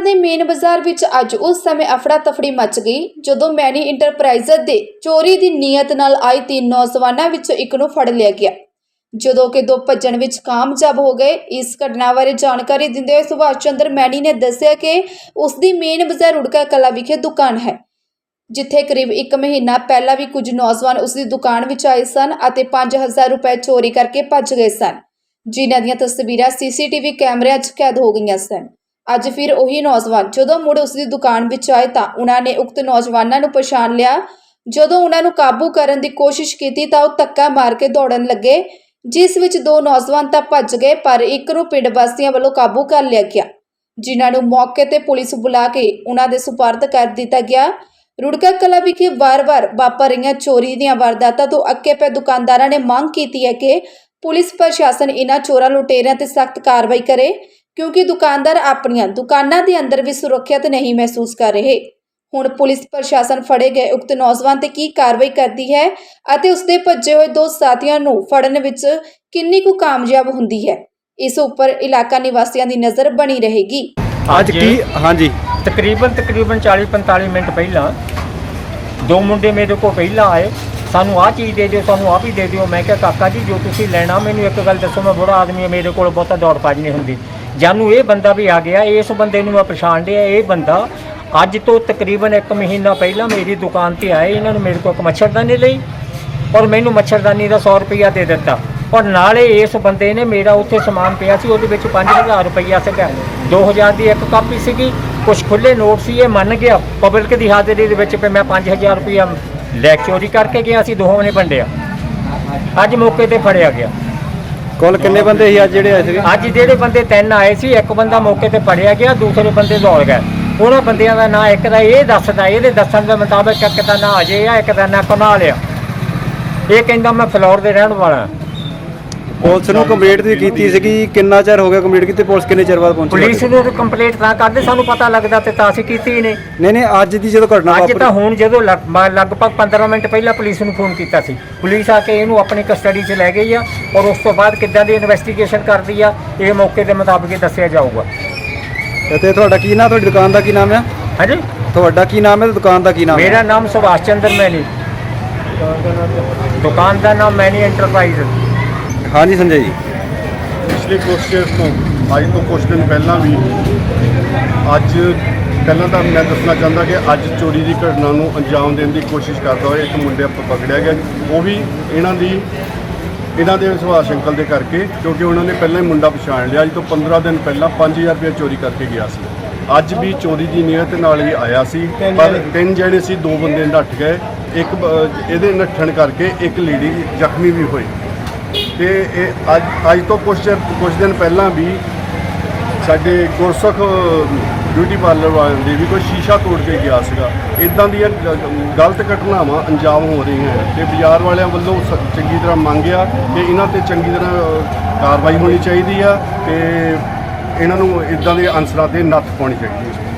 ਦੇ ਮੇਨ ਬਾਜ਼ਾਰ ਵਿੱਚ ਅੱਜ ਉਸ ਸਮੇਂ ਅਫੜਾ ਤਫੜੀ ਮਚ ਗਈ, ਜਦੋਂ ਮੈਨੀ ਇੰਟਰਪ੍ਰਾਈਜ਼ਰ ਦੇ ਚੋਰੀ ਦੀ ਨੀਅਤ ਨਾਲ ਆਏ ਤਿੰਨ ਨੌਜਵਾਨਾਂ ਵਿੱਚੋਂ ਇੱਕ ਨੂੰ ਫੜ ਲਿਆ ਗਿਆ। ਜਦੋਂ ਕਿ ਦੋ ਭੱਜਣ ਵਿੱਚ ਕਾਮਯਾਬ ਹੋ ਗਏ, ਇਸ ਘਟਨਾ ਬਾਰੇ ਜਾਣਕਾਰੀ ਦਿੰਦੇ ਹੋਏ ਸੁਭਾਸ਼ ਚੰਦਰ ਮੈਨੀ ਨੇ ਦੱਸਿਆ ਕਿ ਉਸ ਦੀ ਮੇਨ ਬਾਜ਼ਾਰ ਰੁੜਕਾ ਕਲਾ ਵਿਖੇ ਦੁਕਾਨ ਹੈ, ਜਿੱਥੇ ਕਰੀਬ 1 ਮਹੀਨਾ ਪਹਿਲਾਂ ਵੀ ਕੁਝ ਨੌਜਵਾਨ ਉਸ ਦੀ ਦੁਕਾਨ ਵਿੱਚ ਆਏ ਸਨ ਅਤੇ 5000 ਰੁਪਏ ਚੋਰੀ ਕਰਕੇ ਭੱਜ ਗਏ ਸਨ, ਜਿਨ੍ਹਾਂ ਦੀਆਂ ਤਸਵੀਰਾਂ ਸੀਸੀਟੀਵੀ ਕੈਮਰਿਆਂ 'ਚ ਕੈਦ ਹੋ ਗਈਆਂ ਸਨ। ਅੱਜ ਫਿਰ ਉਹੀ ਨੌਜਵਾਨ, ਜਦੋਂ ਮੁੜ ਉਸ ਦੀ ਦੁਕਾਨ ਵਿੱਚ ਆਏ ਤਾਂ ਉਹਨਾਂ ਨੇ ਉਕਤ ਨੌਜਵਾਨਾਂ ਨੂੰ ਪਛਾਣ ਲਿਆ। ਜਦੋਂ ਉਹਨਾਂ ਨੂੰ ਕਾਬੂ ਕਰਨ ਦੀ ਕੋਸ਼ਿਸ਼ ਕੀਤੀ ਤਾਂ ਉਹ ਧੱਕਾ ਮਾਰ ਕੇ ਦੌੜਨ ਲੱਗੇ, ਜਿਸ ਵਿੱਚ ਦੋ ਨੌਜਵਾਨ ਤਾਂ ਭੱਜ ਗਏ, ਪਰ ਇੱਕ ਨੂੰ ਪਿੰਡ ਵਾਸੀਆਂ ਵੱਲੋਂ ਕਾਬੂ ਕਰ ਲਿਆ ਗਿਆ, ਜਿਨ੍ਹਾਂ ਨੂੰ ਮੌਕੇ ਤੇ ਪੁਲਿਸ ਬੁਲਾ ਕੇ ਉਹਨਾਂ ਦੇ ਸੁਪਰਦ ਕਰ ਦਿੱਤਾ ਗਿਆ। ਰੁੜਕਾ ਕਲਾ ਵਿਖੇ ਵਾਰ-ਵਾਰ ਵਾਪਰ ਰਹੀਆਂ ਚੋਰੀ ਦੀਆਂ ਵਾਰਦਾਤਾਂ ਤੋਂ ਅੱਕੇ ਪਏ ਦੁਕਾਨਦਾਰਾਂ ਨੇ ਮੰਗ ਕੀਤੀ ਹੈ ਕਿ ਪੁਲਿਸ ਪ੍ਰਸ਼ਾਸਨ ਇਹਨਾਂ ਚੋਰਾਂ ਲੁਟੇਰਿਆਂ ਤੇ ਸਖਤ ਕਾਰਵਾਈ ਕਰੇ। ਕਿਉਂਕਿ ਦੁਕਾਨਦਾਰ ਆਪਣੀਆਂ ਦੁਕਾਨਾਂ ਦੇ ਅੰਦਰ ਵੀ ਸੁਰੱਖਿਅਤ ਨਹੀਂ ਮਹਿਸੂਸ ਕਰ ਰਹੇ। ਹੁਣ ਪੁਲਿਸ ਪ੍ਰਸ਼ਾਸਨ ਫੜੇ ਗਏ ਉਕਤ ਨੌਜਵਾਨ ਤੇ ਕੀ ਕਾਰਵਾਈ ਕਰਦੀ ਹੈ ਅਤੇ ਉਸਦੇ ਭੱਜੇ ਹੋਏ ਦੋ ਸਾਥੀਆਂ ਨੂੰ ਫੜਨ ਵਿੱਚ ਕਿੰਨੀ ਕੁ ਕਾਮਯਾਬ ਹੁੰਦੀ ਹੈ ਇਸ ਉੱਪਰ ਇਲਾਕਾ ਨਿਵਾਸੀਆਂ ਦੀ ਨਜ਼ਰ ਬਣੀ ਰਹੇਗੀ। ਅੱਜ ਕੀ ਹਾਂਜੀ। ਤਕਰੀਬਨ ਤਕਰੀਬਨ 40 45 ਮਿੰਟ ਪਹਿਲਾਂ ਦੋ ਮੁੰਡੇ ਮੇਰੇ ਕੋਲ ਪਹਿਲਾਂ ਆਏ। ਸਾਨੂੰ ਆਹ ਚੀਜ਼ ਦੇ ਦਿਓ ਸਾਨੂੰ ਆਹ ਵੀ ਦੇ ਦਿਓ। ਮੈਂ ਕਿਹਾ ਕਾਕਾ ਜੀ ਜੋ ਤੁਸੀਂ ਲੈਣਾ ਮੈਨੂੰ ਇੱਕ ਗੱਲ ਦੱਸੋ ਮੈਂ ਬੜਾ ਆਦਮੀ ਹਾਂ ਮੇਰੇ ਕੋਲ ਬਹੁਤਾ ਦੌੜ ਭੱਜ ਨਹੀਂ ਹੁੰਦੀ। ਜਾਨੂੰ ਇਹ ਬੰਦਾ ਵੀ ਆ ਗਿਆ, ਇਸ ਬੰਦੇ ਨੂੰ ਮੈਂ ਪਛਾਣ ਲਿਆ, ਇਹ ਬੰਦਾ ਅੱਜ ਤੋਂ ਤਕਰੀਬਨ 1 ਮਹੀਨਾ ਪਹਿਲਾਂ ਮੇਰੀ ਦੁਕਾਨ ਤੇ ਆਏ ਇਹਨਾਂ ਨੂੰ ਮੇਰੇ ਕੋਲ ਇੱਕ ਮੱਛਰਦਾਨੀ ਲਈ ਔਰ ਮੈਨੂੰ ਮੱਛਰਦਾਨੀ ਦਾ 100 ਰੁਪਇਆ ਦੇ ਦਿੱਤਾ। ਔਰ ਨਾਲੇ ਇਸ ਬੰਦੇ ਨੇ ਮੇਰਾ ਉੱਥੇ ਸਮਾਨ ਪਿਆ ਸੀ, ਉਹਦੇ ਵਿੱਚ 5000 ਰੁਪਇਆ ਸੀਗਾ। 2000 ਦੀ ਇੱਕ ਕਾਪੀ ਸੀਗੀ ਕੁਝ ਖੁੱਲੇ ਨੋਟ ਸੀ, ਇਹ ਮੰਨ ਗਿਆ। ਪਬਲਿਕ ਦੀ ਹਾਜ਼ਰੀ ਦੇ ਵਿੱਚ ਵੀ ਮੈਂ 5000 ਰੁਪਇਆ ਲੈ ਚੋਰੀ ਕਰਕੇ ਗਿਆ ਸੀ, ਦੋਹਾਂ ਨੇ ਵੰਡਿਆ। ਅੱਜ ਮੌਕੇ ਤੇ ਫੜਿਆ ਗਿਆ। ਕੁੱਲ ਕਿੰਨੇ ਬੰਦੇ ਸੀ ਅੱਜ ਜਿਹੜੇ ਆਏ ਸੀਗੇ? ਅੱਜ ਜਿਹੜੇ ਬੰਦੇ ਤਿੰਨ ਆਏ ਸੀ, ਇੱਕ ਬੰਦਾ ਮੌਕੇ ਤੇ ਫੜਿਆ ਗਿਆ, ਦੂਸਰੇ ਬੰਦੇ ਦੌੜ ਗਏ। ਉਹਨਾਂ ਬੰਦਿਆਂ ਦਾ ਨਾਂ ਇੱਕ ਦਾ ਇਹ ਦੱਸਦਾ, ਇਹਦੇ ਦੱਸਣ ਦੇ ਮੁਤਾਬਕ ਇੱਕ ਦਾ ਨਾਂ ਅਜੇ ਆ, ਇੱਕ ਦਾ ਨਾਂ ਕਮਾਲ ਆ। ਇਹ ਕਹਿੰਦਾ ਮੈਂ ਫਲੋਰ ਦੇ ਰਹਿਣ ਵਾਲਾ। ਪੁਲਿਸ ਨੂੰ ਕੰਪਲੀਟ ਦੀ ਕੀਤੀ ਸੀਗੀ ਕਿੰਨਾ ਚਿਰ ਹੋ ਗਿਆ ਕੰਪਲੀਟ ਕੀਤੀ ਪੁਲਿਸ ਕਿੰਨੇ ਚਿਰ ਬਾਅਦ ਪਹੁੰਚੀ? ਪੁਲਿਸ ਨੂੰ ਕੰਪਲੇਂਟ ਤਾਂ ਕਰਦੇ ਸਾਨੂੰ ਪਤਾ ਲੱਗਦਾ ਤੇ ਤਾਂ ਅਸੀਂ ਕੀਤੀ ਹੀ ਨਹੀਂ। ਨਹੀਂ ਨਹੀਂ ਅੱਜ ਦੀ ਜਦੋਂ ਘਟਨਾ ਅੱਜ ਵਾਪਰੀ ਤਾਂ ਹੁਣ ਜਦੋਂ ਲਗ- ਮ- ਲਗਭਗ 15 ਮਿੰਟ ਪਹਿਲਾਂ ਪੁਲਿਸ ਨੂੰ ਫੋਨ ਕੀਤਾ ਸੀ। ਪੁਲਿਸ ਆ ਕੇ ਇਹਨੂੰ ਆਪਣੀ ਕਸਟਡੀ 'ਚ ਲੈ ਗਈ ਆ ਔਰ ਉਸ ਤੋਂ ਬਾਅਦ ਕਿੱਦਾਂ ਦੀ ਇਨਵੈਸਟੀਗੇਸ਼ਨ ਕਰਦੀ ਆ ਇਹ ਮੌਕੇ ਦੇ ਮੁਤਾਬਕ ਹੀ ਦੱਸਿਆ ਜਾਊਗਾ। ਤੇ ਤੁਹਾਡਾ ਕੀ ਨਾਮ ਤੁਹਾਡੀ ਦੁਕਾਨ ਦਾ ਕੀ ਨਾਮ ਹੈ ਹਾਂਜੀ? ਤੁਹਾਡਾ ਕੀ ਨਾਮ ਹੈ ਤੇ ਦੁਕਾਨ ਦਾ ਕੀ ਨਾਮ ਮੇਰਾ ਨਾਮ ਸੁਭਾਸ਼ ਚੰਦਰ ਮੈਨੀ। ਦੁਕਾਨ ਦਾ ਨਾਮ ਮੈਨੀ ਐਂਟਰਪ੍ਰਾਈਜ਼ ਹਾਂਜੀ ਸੰਜੇ ਜੀ। ਪਿਛਲੇ ਕੁਛ ਚਿਰ ਤੋਂ ਅੱਜ ਤੋਂ ਕੁਝ ਦਿਨ ਪਹਿਲਾਂ ਵੀ ਅੱਜ ਪਹਿਲਾਂ ਤਾਂ ਮੈਂ ਦੱਸਣਾ ਚਾਹੁੰਦਾ ਕਿ ਅੱਜ ਚੋਰੀ ਦੀ ਘਟਨਾ ਨੂੰ ਅੰਜਾਮ ਦੇਣ ਦੀ ਕੋਸ਼ਿਸ਼ ਕਰਦਾ ਹੋਇਆ ਇੱਕ ਮੁੰਡੇ ਪਕੜਿਆ ਗਿਆ। ਉਹ ਵੀ ਇਹਨਾਂ ਦੀ ਇਹਨਾਂ ਦੇ ਸੁਭਾਸ਼ ਅੰਕਲ ਦੇ ਕਰਕੇ ਕਿਉਂਕਿ ਉਹਨਾਂ ਨੇ ਪਹਿਲਾਂ ਹੀ ਮੁੰਡਾ ਪਛਾਣ ਲਿਆ। ਅੱਜ ਤੋਂ 15 ਦਿਨ ਪਹਿਲਾਂ 5000 ਰੁਪਏ ਚੋਰੀ ਕਰਕੇ ਗਿਆ ਸੀ। ਅੱਜ ਵੀ ਚੋਰੀ ਦੀ ਨੀਅਤ ਨਾਲ ਹੀ ਆਇਆ ਸੀ। ਪਰ ਤਿੰਨ ਜਣੇ ਸੀ ਦੋ ਬੰਦੇ ਨੱਠ ਗਏ। ਇੱਕ ਇਹਦੇ ਨੱਠਣ ਕਰਕੇ ਇੱਕ ਲੇਡੀ ਜ਼ਖਮੀ ਵੀ ਹੋਈ। ਤੇ ਇਹ ਅੱਜ ਅੱਜ ਤੋਂ ਕੁਝ ਚਿਰ ਕੁਝ ਦਿਨ ਪਹਿਲਾਂ ਵੀ ਸਾਡੇ ਗੁਰਸੁਖ ਬਿਊਟੀ ਪਾਰਲਰ ਵਾਲਿਆਂ ਦੇ ਵੀ ਕੋਈ ਸ਼ੀਸ਼ਾ ਤੋੜ ਕੇ ਗਿਆ ਸੀਗਾ। ਇਦਾਂ ਦੀਆਂ ਗਲਤ ਘਟਨਾਵਾਂ ਅੰਜਾਮ ਹੋ ਰਹੀਆਂ ਤੇ ਬਾਜ਼ਾਰ ਵਾਲਿਆਂ ਵੱਲੋਂ ਸ- ਚੰਗੀ ਤਰ੍ਹਾਂ ਮੰਗਿਆ ਕਿ ਇਹਨਾਂ ਤੇ ਚੰਗੀ ਤਰ੍ਹਾਂ ਕਾਰਵਾਈ ਹੋਣੀ ਚਾਹੀਦੀ ਆ ਤੇ ਇਹਨਾਂ ਨੂੰ ਇਦਾਂ ਦੇ ਅਨਸਰਾਂ ਤੇ ਨੱਥ ਪਾਉਣੀ ਚਾਹੀਦੀ ਹੈ।